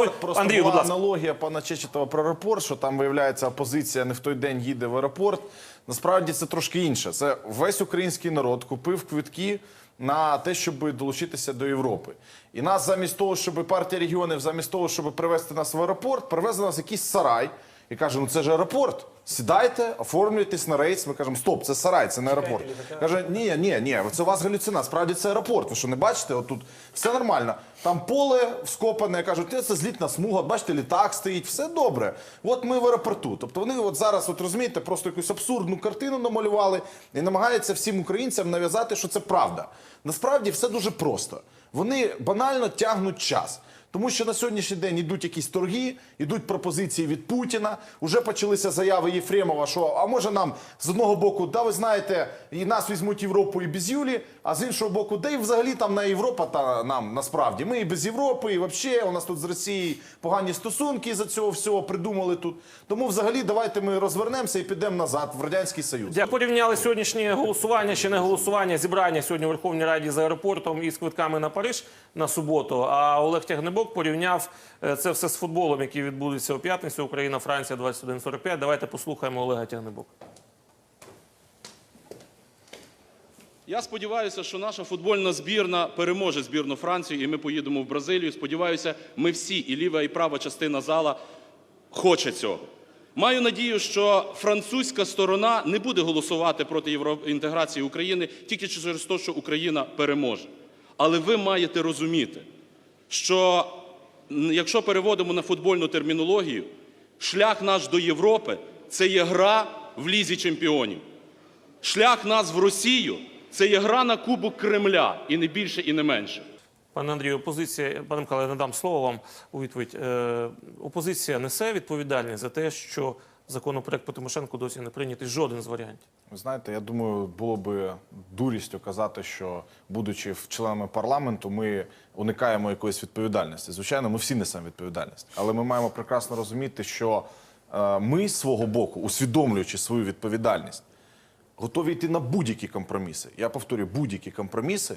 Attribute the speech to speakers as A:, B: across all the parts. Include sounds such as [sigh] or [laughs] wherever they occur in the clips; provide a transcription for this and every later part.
A: аеропорт. Просто
B: Андрію,
A: була
B: будь ласка.
A: аналогія пана Чечетова про аеропорт, що там виявляється опозиція не в той день їде в аеропорт. Насправді це трошки інше. Це весь український народ купив квитки на те, щоб долучитися до Європи. І нас замість того, щоб партія регіонів, замість того, щоб привезти нас в аеропорт, привезли нас в якийсь сарай і каже: ну це ж аеропорт. Сідайте, оформлюйтесь на рейс. Ми кажемо, стоп, це сарай, це не аеропорт. Каже, ні, ні, ні, це у вас галюцина. Справді це аеропорт. Ви що не бачите? Отут все нормально. Там поле вскопане, кажуть, «Е, це злітна смуга. Бачите, літак стоїть, все добре. От ми в аеропорту. Тобто вони от зараз, от розумієте, просто якусь абсурдну картину намалювали і намагаються всім українцям нав'язати, що це правда. Насправді все дуже просто. Вони банально тягнуть час. Тому що на сьогоднішній день йдуть якісь торги, йдуть пропозиції від Путіна. Уже почалися заяви Єфремова, що а може нам з одного боку, да ви знаєте, і нас візьмуть Європу і без Юлі, а з іншого боку, да і взагалі там на Європа та нам насправді. Ми і без Європи, і взагалі у нас тут з Росією погані стосунки за цього всього придумали тут. Тому взагалі давайте ми розвернемося і підемо назад в радянський союз.
B: Я порівняли сьогоднішнє голосування чи не голосування, зібрання сьогодні у Верховній Раді з аеропортом і з квитками на Париж на суботу. А Олег Тягнебок порівняв е, це все з футболом, який відбудеться у п'ятницю. Україна, Франція 21.45. Давайте послухаємо Олега Тягнебока.
C: Я сподіваюся, що наша футбольна збірна переможе збірну Францію, і ми поїдемо в Бразилію. Сподіваюся, ми всі, і ліва, і права частина зала, хоче цього. Маю надію, що французька сторона не буде голосувати проти євроінтеграції України тільки через те, що Україна переможе. Але ви маєте розуміти, що якщо переводимо на футбольну термінологію, шлях наш до Європи це є гра в лізі чемпіонів. Шлях нас в Росію це є гра на кубок Кремля, і не більше, і не менше.
B: Пане Андрію, опозиція, пане Миколе, я надам слово вам у відповідь. Е, опозиція несе відповідальність за те, що законопроект по Тимошенку досі не прийнятий жоден з варіантів.
A: Ви знаєте, я думаю, було би дурістю казати, що будучи членами парламенту, ми уникаємо якоїсь відповідальності. Звичайно, ми всі несемо відповідальність, але ми маємо прекрасно розуміти, що е, ми з свого боку, усвідомлюючи свою відповідальність, готові йти на будь-які компроміси. Я повторюю, будь-які компроміси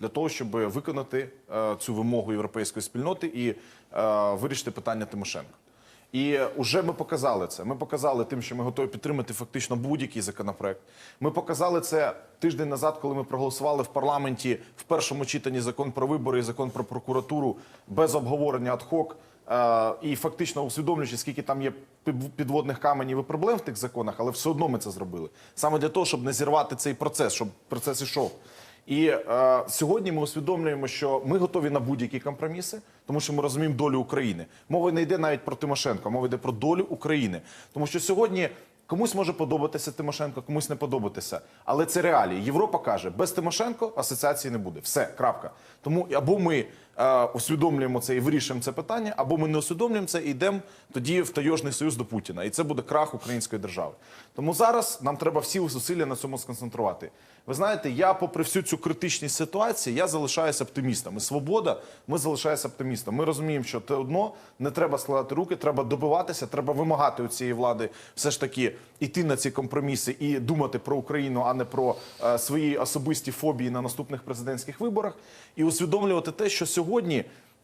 A: для того, щоб виконати е, цю вимогу європейської спільноти і е, вирішити питання Тимошенко. І вже ми показали це. Ми показали тим, що ми готові підтримати фактично будь-який законопроект. Ми показали це тиждень назад, коли ми проголосували в парламенті в першому читанні закон про вибори і закон про прокуратуру без обговорення ад-хок. Е, і фактично усвідомлюючи, скільки там є підводних каменів і проблем в тих законах, але все одно ми це зробили. Саме для того, щоб не зірвати цей процес, щоб процес ішов. І е, сьогодні ми усвідомлюємо, що ми готові на будь-які компроміси, тому що ми розуміємо долю України. Мова не йде навіть про Тимошенко, мова йде про долю України. Тому що сьогодні комусь може подобатися Тимошенко, комусь не подобатися. Але це реалії. Європа каже, без Тимошенко асоціації не буде. Все, крапка. Тому або ми усвідомлюємо це і вирішуємо це питання, або ми не усвідомлюємо це і йдемо тоді в тайожний союз до Путіна. І це буде крах української держави. Тому зараз нам треба всі зусилля на цьому сконцентрувати. Ви знаєте, я, попри всю цю критичність ситуації, я залишаюся оптимістом. І свобода, ми залишаємося оптимістом. Ми розуміємо, що те одно не треба складати руки, треба добиватися, треба вимагати у цієї влади все ж таки йти на ці компроміси і думати про Україну, а не про е, свої особисті фобії на наступних президентських виборах, і усвідомлювати те, що сьогодні.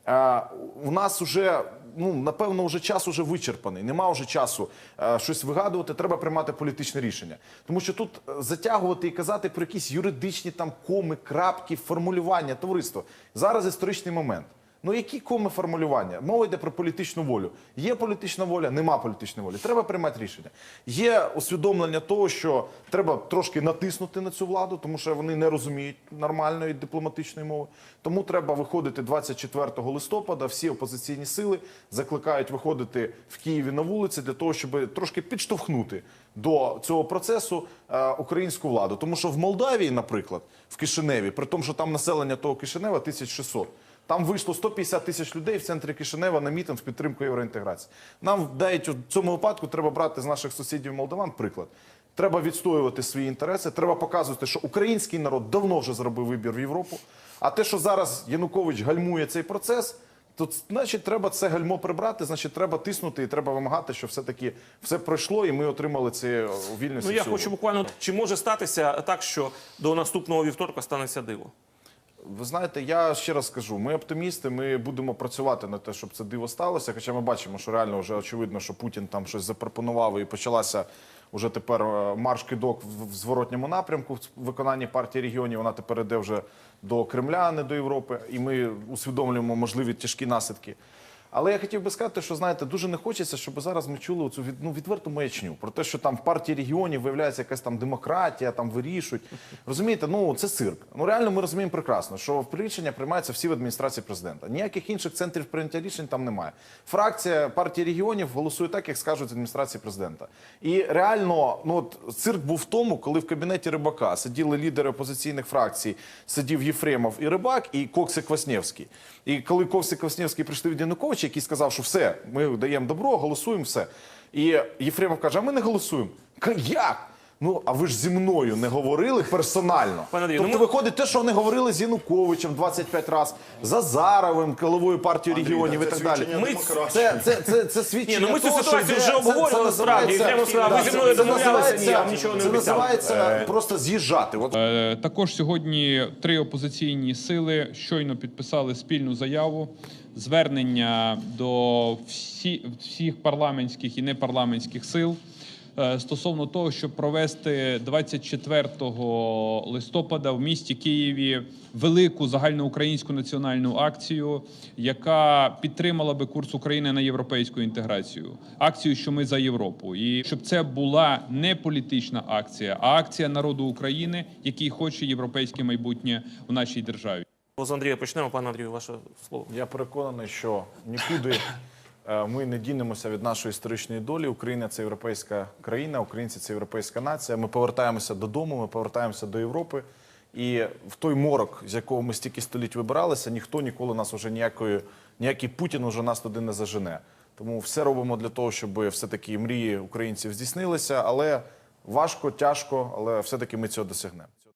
A: Е, У нас вже ну напевно вже час уже вичерпаний. Нема вже часу а, щось вигадувати. Треба приймати політичне рішення. Тому що тут е, затягувати і казати про якісь юридичні там коми, крапки, формулювання. Товариство зараз історичний момент. Ну які коми формулювання? Мова йде про політичну волю. Є політична воля, нема політичної волі. Треба приймати рішення. Є усвідомлення того, що треба трошки натиснути на цю владу, тому що вони не розуміють нормальної дипломатичної мови. Тому треба виходити 24 листопада. Всі опозиційні сили закликають виходити в Києві на вулиці для того, щоб трошки підштовхнути до цього процесу е, українську владу. Тому що в Молдавії, наприклад, в Кишиневі, при тому, що там населення того Кишинева 1600, там вийшло 150 тисяч людей в центрі Кишинева на мітинг в підтримку євроінтеграції. Нам навіть у цьому випадку треба брати з наших сусідів молдаван приклад. Треба відстоювати свої інтереси. Треба показувати, що український народ давно вже зробив вибір в Європу. А те, що зараз Янукович гальмує цей процес, то значить треба це гальмо прибрати. Значить, треба тиснути і треба вимагати, щоб все таки все пройшло, і ми отримали це у вільності.
B: Ну я
A: всього.
B: хочу буквально чи може статися так, що до наступного вівторка станеться диво?
A: Ви знаєте, я ще раз скажу: ми оптимісти, ми будемо працювати на те, щоб це диво сталося. Хоча ми бачимо, що реально вже очевидно, що Путін там щось запропонував і почалася уже тепер е, марш кидок в зворотньому напрямку в виконанні партії регіонів. Вона тепер іде вже до Кремля, а не до Європи, і ми усвідомлюємо можливі тяжкі наслідки. Але я хотів би сказати, що знаєте, дуже не хочеться, щоб зараз ми чули цю від, ну, відверту маячню про те, що там в партії регіонів виявляється якась там демократія, там вирішують. Розумієте, ну це цирк. Ну реально ми розуміємо прекрасно, що рішення приймаються всі в адміністрації президента. Ніяких інших центрів прийняття рішень там немає. Фракція партії регіонів голосує так, як скажуть з адміністрації президента. І реально, ну от цирк був в тому, коли в кабінеті Рибака сиділи лідери опозиційних фракцій, сидів Єфремов і Рибак, і Коксик Квасневський. І коли Коксик Квасневський прийшли від Януковича, який сказав, що все, ми даємо добро, голосуємо все. І Єфремов каже: а ми не голосуємо. Як? Ну, а ви ж зі мною не говорили персонально.
B: Пане Андрію,
A: тобто
B: ну
A: виходить те, що вони говорили з Януковичем 25 разів, Зазаровим, головою партії регіонів і
D: це
A: так далі.
D: свідчення
B: Ми-
D: демократії.
A: Це, це, це, це свідчення
B: Ні, ну ми цю
A: того, що йде-
B: вже
A: це- це
B: обговорювали,
A: називається-
B: справді. Єфремов сказав, ви зі
A: це-
B: мною
A: це
B: домовлялися, ні,
A: називається-
B: я вам нічого не
A: Це
B: обіцяв.
A: називається просто з'їжджати. От
E: Е, Також сьогодні три опозиційні сили щойно підписали спільну заяву звернення до всі, всіх парламентських і непарламентських сил е, стосовно того, щоб провести 24 листопада в місті Києві велику загальноукраїнську національну акцію, яка підтримала би курс України на європейську інтеграцію. Акцію, що ми за Європу, і щоб це була не політична акція, а акція народу України, який хоче європейське майбутнє в нашій державі.
B: З Андрія почнемо. Пане Андрію, ваше слово.
A: Я переконаний, що нікуди е, [laughs] ми не дінемося від нашої історичної долі. Україна це європейська країна, українці це європейська нація. Ми повертаємося додому, ми повертаємося до Європи. І в той морок, з якого ми стільки століть вибиралися, ніхто ніколи нас уже ніякої, ніякий Путін уже нас туди не зажене. Тому все робимо для того, щоб все-таки мрії українців здійснилися, але важко, тяжко, але все-таки ми цього досягнемо.